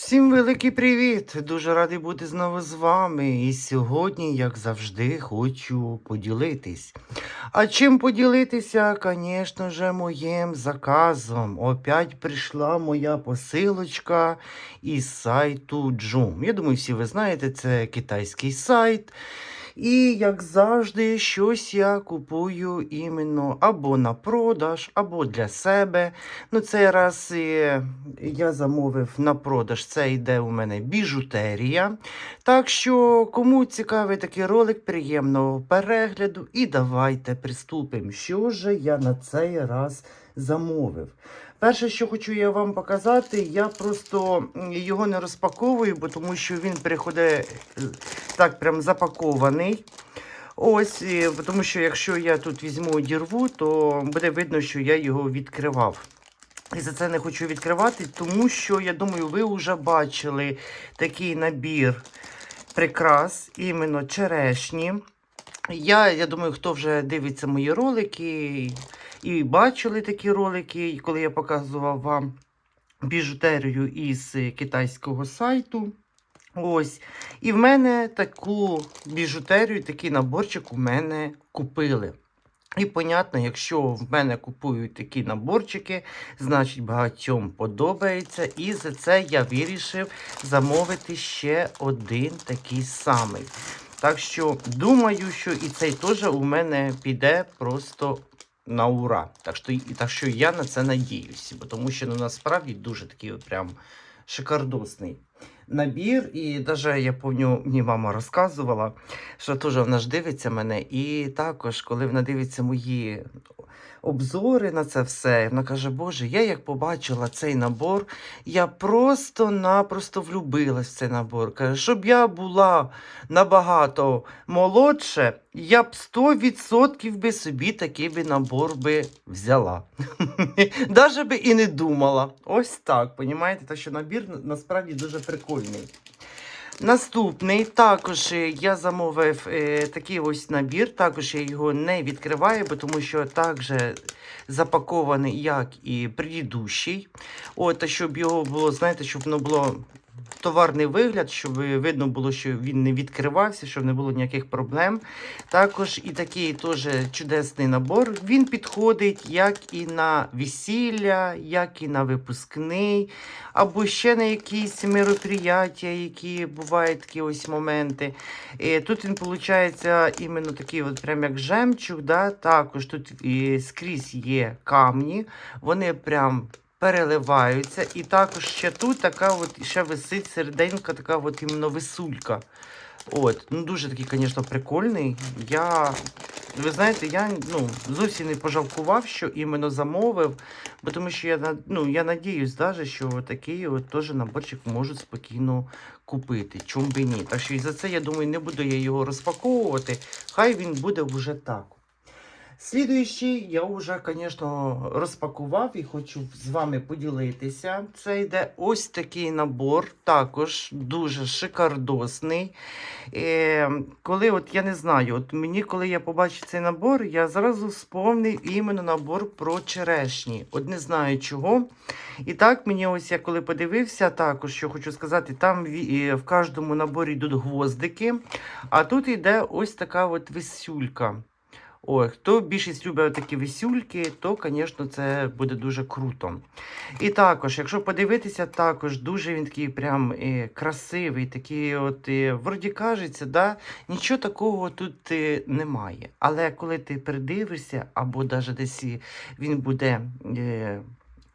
Всім великий привіт! Дуже радий бути знову з вами. І сьогодні, як завжди, хочу поділитись. А чим поділитися, звісно ж, моїм заказом. Опять прийшла моя посилочка із сайту Joom. Я думаю, всі ви знаєте, це китайський сайт. І, як завжди, щось я купую іменно або на продаж, або для себе. Ну, цей раз е, я замовив на продаж. Це йде у мене біжутерія. Так що, кому цікавий такий ролик, приємного перегляду. І давайте приступимо. Що ж я на цей раз замовив? Перше, що хочу я вам показати, я просто його не розпаковую, бо тому що він приходить е, так прям запакований. Ось, тому що якщо я тут візьму дірву, то буде видно, що я його відкривав. І за це не хочу відкривати, тому що я думаю, ви вже бачили такий набір прикрас, іменно черешні. Я, я думаю, хто вже дивиться мої ролики і бачили такі ролики, коли я показував вам біжутерію із китайського сайту. Ось. І в мене таку біжутерію, такий наборчик у мене купили. І, понятно, якщо в мене купують такі наборчики, значить багатьом подобається. І за це я вирішив замовити ще один такий самий. Так що думаю, що і цей теж у мене піде просто на ура. Так що, так що я на це надіюся, бо тому що ну, насправді дуже такий прям шикардосний набір. І навіть я пам'ятаю, мені мама розказувала, що теж вона ж дивиться мене. І також, коли вона дивиться мої обзори на це все, вона каже: Боже, я як побачила цей набор, я просто-напросто влюбилась в цей набор. Каже, щоб я була набагато молодше, я б 100% би собі такий би набор би взяла. Даже би і не думала. Ось так, понімаєте? Так що набір насправді дуже прикольний. Наступний також е, я замовив е, такий ось набір. Також я його не відкриваю, бо тому що також запакований, як і предыдущий. От, а щоб його було, знаєте, щоб воно було товарний вигляд, щоб видно було, що він не відкривався, щоб не було ніяких проблем. Також і такий теж чудесний набор. Він підходить як і на весілля, як і на випускний, або ще на якісь мероприяття, які бувають такі ось моменти. Е, Тут він виходить іменно такий, от прям як жемчуг. Да? Також тут і скрізь є камні, вони прям переливаються. І також ще тут така от ще висить серединка, така от іменно висулька. От, ну дуже такий, звісно, прикольний. Я, ви знаєте, я ну, зовсім не пожалкував, що іменно замовив, бо тому що я ну, я надіюсь, даже, що такий от теж наборчик можуть спокійно купити. Чому би ні? Так що і за це я думаю, не буду я його розпаковувати. Хай він буде вже так. Слідуючий я вже, звісно, розпакував і хочу з вами поділитися. Це йде ось такий набор, також дуже шикардосний. Е, коли от я не знаю, от мені, коли я побачив цей набор, я зразу сповнив іменно набор про черешні. От не знаю чого. І так мені ось я коли подивився, також що хочу сказати, там е, в кожному наборі йдуть гвоздики, а тут йде ось така от висюлька. Ой, хто більшість любить такі весюльки, то, звісно, це буде дуже круто. І також, якщо подивитися, також дуже він такий прям е, красивий, такий, от, е, вроді кажеться, да, нічого такого тут е, немає. Але коли ти придивишся, або навіть десь він буде. Е,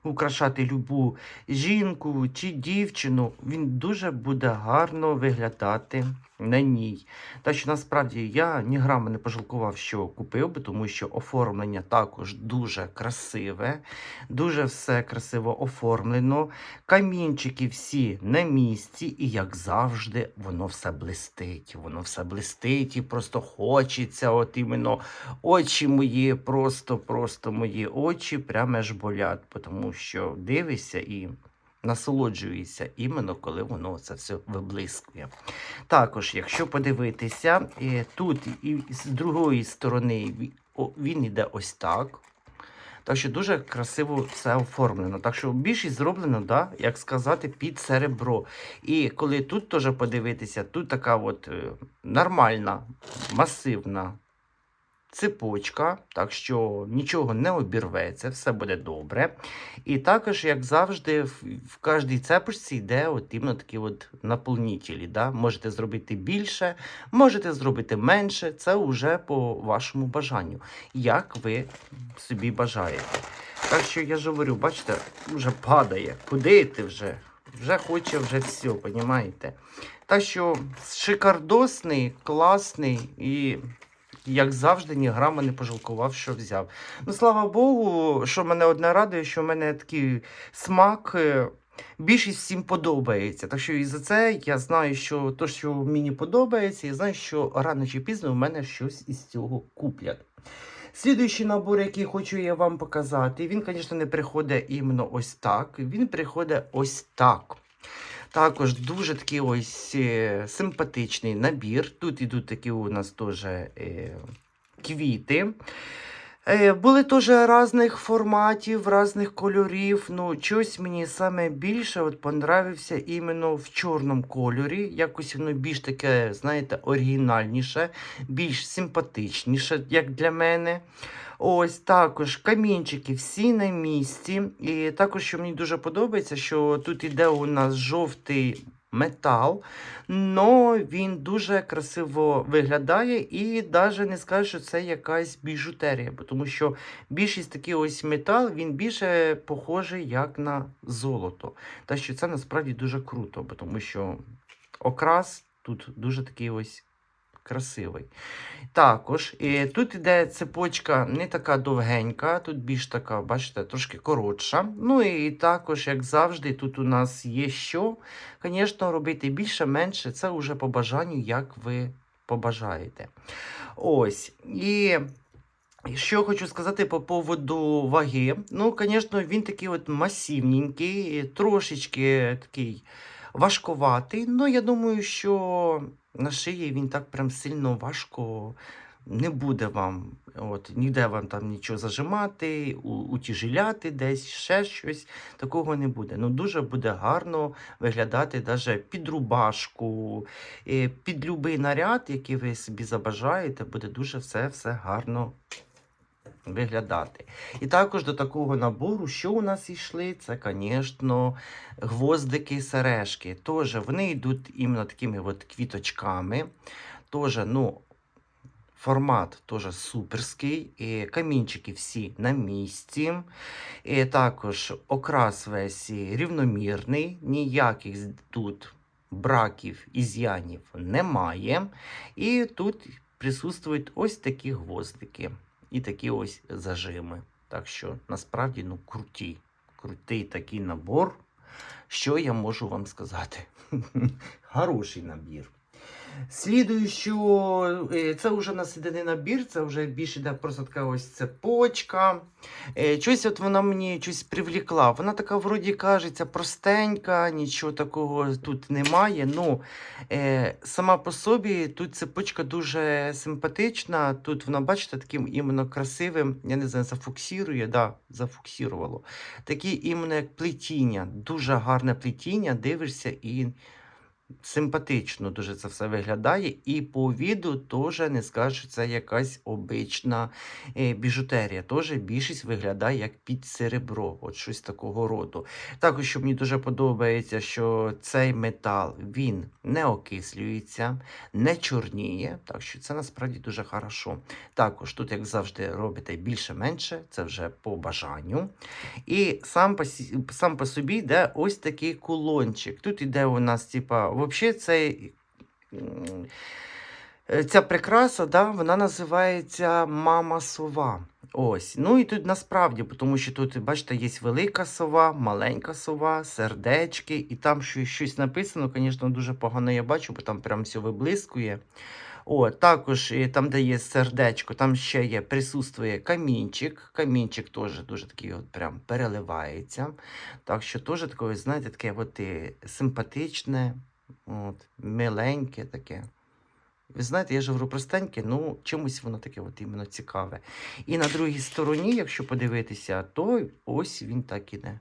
Украшати любу жінку чи дівчину, він дуже буде гарно виглядати на ній. Так що насправді я ні грама не пожалкував, що купив би, тому що оформлення також дуже красиве, дуже все красиво оформлено. Камінчики всі на місці, і як завжди, воно все блистить. Воно все блистить і просто хочеться. От іменно очі мої, просто, просто мої очі прямо аж болять, тому що дивишся і насолоджуєшся іменно коли воно це все виблискує. Також, якщо подивитися, е, тут і з другої сторони він іде ось так. Так що дуже красиво все оформлено. Так що більшість зроблено, да, як сказати, під серебро. І коли тут теж подивитися, тут така от е, нормальна, масивна цепочка, так що нічого не обірветься, все буде добре. І також, як завжди, в, в кожній цепочці йде от іменно такі от наповнітелі. Да? Можете зробити більше, можете зробити менше. Це вже по вашому бажанню, як ви собі бажаєте. Так що я ж говорю, бачите, вже падає. Куди ти вже? Вже хоче вже все, понімаєте? Так що шикардосний, класний і як завжди, ні грама не пожалкував, що взяв. Ну, слава Богу, що мене одне радує, що в мене такий смак. е, Більшість всім подобається. Так що і за це я знаю, що то, що мені подобається, я знаю, що рано чи пізно в мене щось із цього куплять. Слідуючий набор, який хочу я вам показати, він, звісно, не приходить іменно ось так. Він приходить ось так. Також дуже такий ось е, симпатичний набір. Тут ідуть такі у нас теж е, квіти. Е, були теж різних форматів, різних кольорів. Ну, щось мені саме більше от понравився іменно в чорному кольорі. Якось воно більш таке, знаєте, оригінальніше, більш симпатичніше, як для мене. Ось також камінчики всі на місці. І також, що мені дуже подобається, що тут іде у нас жовтий метал, но він дуже красиво виглядає і навіть не скажу, що це якась біжутерія, тому що більшість такий ось метал, він більше похожий як на золото. Та що це насправді дуже круто, тому що окрас тут дуже такий ось красивий. Також і тут іде цепочка не така довгенька, тут більш така, бачите, трошки коротша. Ну і також, як завжди, тут у нас є що. Звісно, робити більше-менше, це вже по бажанню, як ви побажаєте. Ось. І що хочу сказати по поводу ваги. Ну, звісно, він такий от масивненький, трошечки такий важковатий. Ну, я думаю, що на шиї він так прям сильно важко не буде вам. От, ніде вам там нічого зажимати, утяжеляти десь, ще щось. Такого не буде. Ну, дуже буде гарно виглядати навіть під рубашку, е, під будь-який наряд, який ви собі забажаєте, буде дуже все, все гарно виглядати. І також до такого набору, що у нас йшли, це, звісно, гвоздики, сережки. Тоже вони йдуть іменно такими от квіточками. Тоже, ну, формат теж суперський. І камінчики всі на місці. І також окрас весь рівномірний, ніяких тут браків і з'янів немає. І тут присутствують ось такі гвоздики і такі ось зажими. Так що насправді ну круті. Крутий такий набор. Що я можу вам сказати? Хороший набір. Слідуючу, е, це вже у нас іде набір, це вже більше йде просто така ось цепочка. Е, Щось от вона мені щось привлікла. Вона така, вроді кажеться, простенька, нічого такого тут немає. Ну, е, сама по собі тут цепочка дуже симпатична. Тут вона, бачите, таким іменно красивим, я не знаю, зафоксірує, да, зафоксірувало. Такі іменно як плетіння, дуже гарне плетіння, дивишся і симпатично дуже це все виглядає. І по віду теж не скажу, що це якась обична е, біжутерія. Теж більшість виглядає як під серебро, от щось такого роду. Також, що мені дуже подобається, що цей метал він не окислюється, не чорніє. Так що це насправді дуже хорошо. Також тут, як завжди, робите більше-менше, це вже по бажанню. І сам по, сам по собі йде ось такий кулончик. Тут іде у нас, типа, взагалі цей. Ця прикраса, да, вона називається Мама Сова. Ось. Ну і тут насправді, тому що тут, бачите, є велика сова, маленька сова, сердечки, і там що, щось написано, звісно, дуже погано я бачу, бо там прям все виблискує. О, також е, там, де є сердечко, там ще є, присутствує камінчик. Камінчик теж дуже такий от прям переливається. Так що теж таке, знаєте, таке от, е, симпатичне, от, миленьке таке. Ви знаєте, я ж говорю простеньке, ну чимось воно таке от іменно цікаве. І на другій стороні, якщо подивитися, то ось він так іде.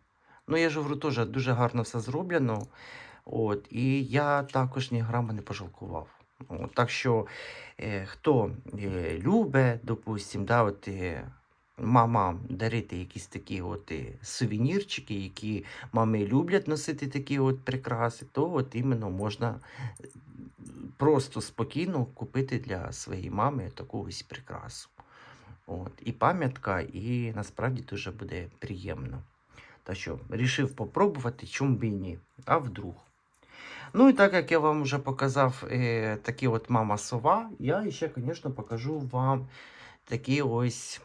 Ну, я ж говорю, теж дуже гарно все зроблено. От, і я також ні грама не пожалкував. От, так що, е, хто е, любить, допустим, да, от, е, мамам дарити якісь такі от е, сувенірчики, які мами люблять носити такі от прикраси, то от іменно можна е, просто спокійно купити для своєї мами таку ось прикрасу. От, і пам'ятка, і насправді дуже буде приємно. Та що, рішив попробувати, чому б і ні, а вдруг. Ну і так як я вам вже показав е, такі от мама сова, я ще, звісно, покажу вам такі ось.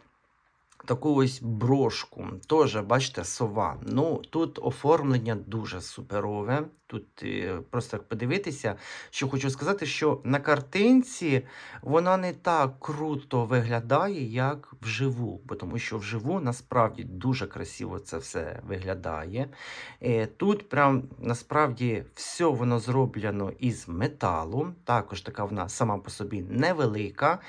Таку ось брошку. Теж, бачите, сова. Ну, тут оформлення дуже суперове. Тут е, просто як подивитися, що хочу сказати, що на картинці вона не так круто виглядає, як вживу. Бо тому що вживу насправді дуже красиво це все виглядає. Е, Тут прям насправді все воно зроблено із металу. Також така вона сама по собі невелика.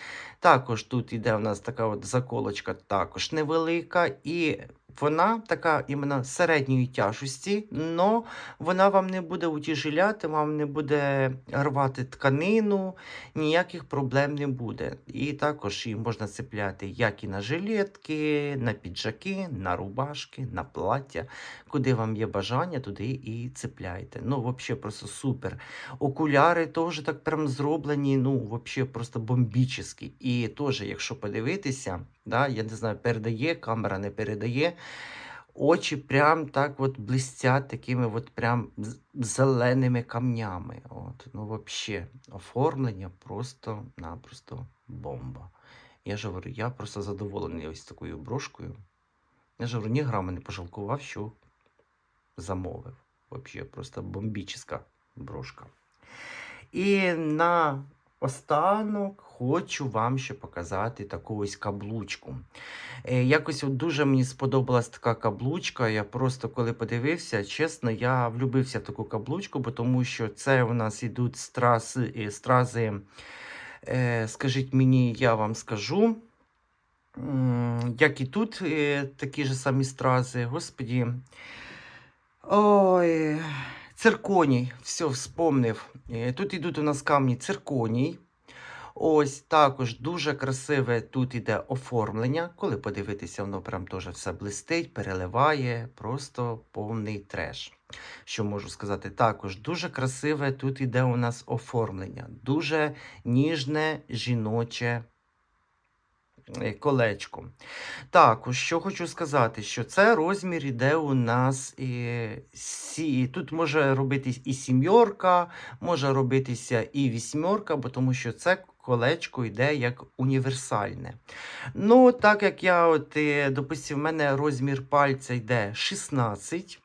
Також тут іде у нас така от заколочка, також невелика. І вона така іменно середньої тяжості, але вона вам не буде утяжеляти, вам не буде рвати тканину, ніяких проблем не буде. І також її можна цепляти як і на жилетки, на піджаки, на рубашки, на плаття. Куди вам є бажання, туди і цепляйте. Ну, взагалі, просто супер. Окуляри теж так прям зроблені, ну, взагалі, просто бомбічні. І теж, якщо подивитися, да, я не знаю, передає, камера не передає. Очі прям так от блистять такими от прям зеленими камнями. От, ну, взагалі, оформлення просто-напросто бомба. Я ж говорю, я просто задоволений ось такою брошкою. Я ж говорю, ні грама не пожалкував, що замовив. Взагалі, просто бомбічна брошка. І на останок хочу вам ще показати таку ось каблучку. Е, Якось от дуже мені сподобалась така каблучка. Я просто коли подивився, чесно, я влюбився в таку каблучку, бо тому що це у нас ідуть стрази, е, стрази е, скажіть мені, я вам скажу. Як і тут такі ж самі стрази, господі. Ой, цирконій, все, вспомнив. Е, Тут ідуть у нас камні цирконій. Ось також дуже красиве тут іде оформлення. Коли подивитися, воно прям теж все блистить, переливає, просто повний треш. Що можу сказати? Також дуже красиве тут іде у нас оформлення. Дуже ніжне жіноче е, колечко. Також, що хочу сказати, що це розмір іде у нас і, сі, тут може робитись і сімьорка, може робитися і вісьмерка, бо тому що це колечко йде як універсальне. Ну, так як я, от, е, допустим, в мене розмір пальця йде 16.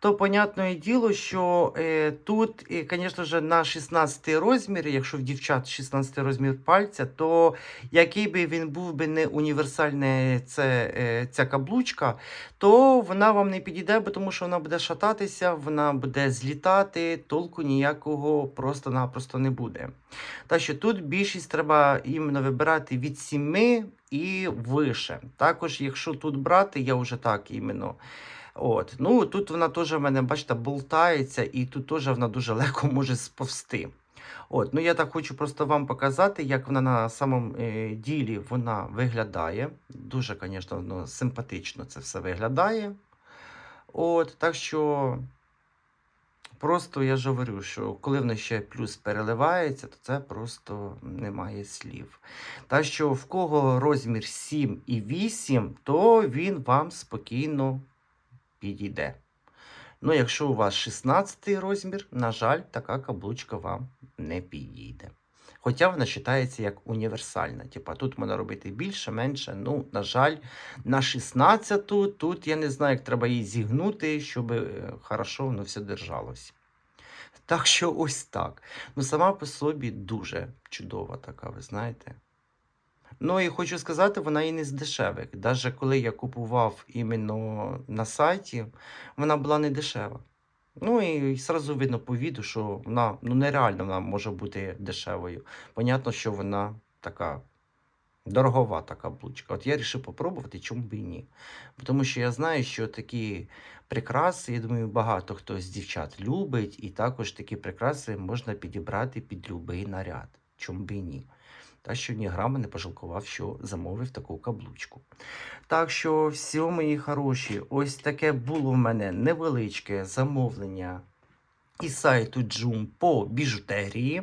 То, понятне діло, що е, тут, е, звісно ж, на 16 розмір, якщо в дівчат 16 розмір пальця, то який би він був би не універсальний це, е, ця каблучка, то вона вам не підійде, бо тому що вона буде шататися, вона буде злітати, толку ніякого просто-напросто не буде. Так що тут більшість треба іменно вибирати від 7 і вище. Також, якщо тут брати, я вже так іменно. От. Ну, тут вона теж в мене, бачите, болтається, і тут теж вона дуже легко може сповзти. От, ну я так хочу просто вам показати, як вона на самому е, ділі вона виглядає. Дуже, звісно, ну, симпатично це все виглядає. От, так що просто я ж говорю, що коли воно ще плюс переливається, то це просто немає слів. Так що в кого розмір 7 і 8, то він вам спокійно підійде. Ну, якщо у вас 16 розмір, на жаль, така каблучка вам не підійде. Хоча вона вважається як універсальна. Типа тут можна робити більше, менше. Ну, на жаль, на 16 тут я не знаю, як треба її зігнути, щоб е, хорошо воно все держалось. Так що ось так. Ну, сама по собі дуже чудова така, ви знаєте. Ну і хочу сказати, вона і не з дешевих. Навіть коли я купував іменно на сайті, вона була не дешева. Ну і зразу видно по віду, що вона ну, нереально вона може бути дешевою. Понятно, що вона така дороговата каблучка. От я вирішив попробувати, чому б і ні. Тому що я знаю, що такі прикраси, я думаю, багато хто з дівчат любить, і також такі прикраси можна підібрати під любий наряд. Чому б і ні. Так що ні грама не пожалкував, що замовив таку каблучку. Так що, всі мої хороші, ось таке було в мене невеличке замовлення із сайту Joom по біжутерії.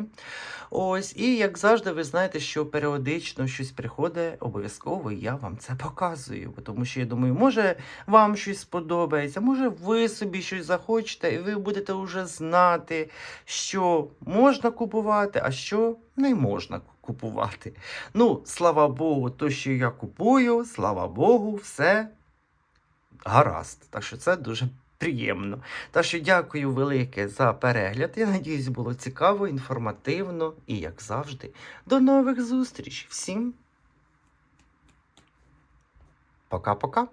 Ось, і як завжди, ви знаєте, що періодично щось приходить, обов'язково я вам це показую. Тому що я думаю, може вам щось сподобається, може ви собі щось захочете, і ви будете вже знати, що можна купувати, а що не можна купувати. Ну, слава Богу, то, що я купую, слава Богу, все гаразд. Так що це дуже приємно. Так що дякую велике за перегляд. Я надіюсь, було цікаво, інформативно і, як завжди, до нових зустріч. Всім пока-пока.